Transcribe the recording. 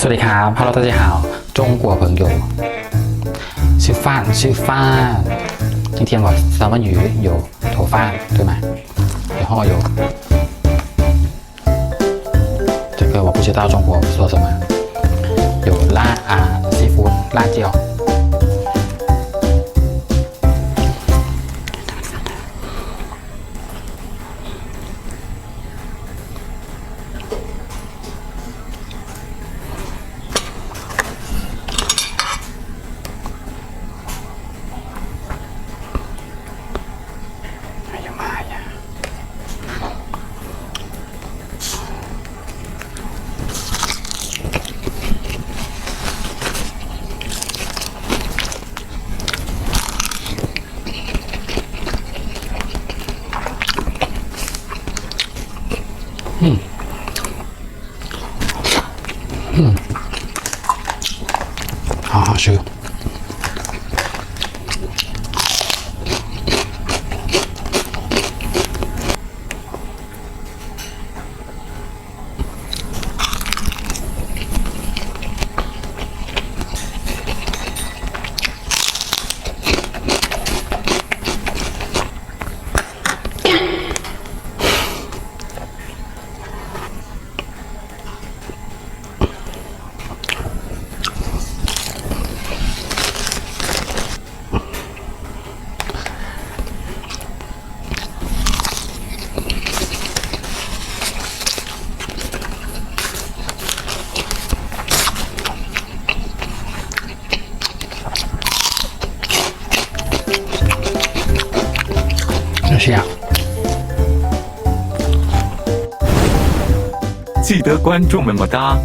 สวัสดีครับพัลรหลท่าจีฮาว จงกัวเพิงโยชื่อฟ้าน ชื่อฟ้านที่เทียนบอกสามันอยู่โยู่โถฟ้านใช่ไหมอยู่ห้องอย่จะเกิดว่าผู้เชี่ยวชาญจงกัวสวดสมาอยู่ล่าอาซีฟูลาเจียว 음. 음. 음. 아, 지금. 是记得关注么么哒。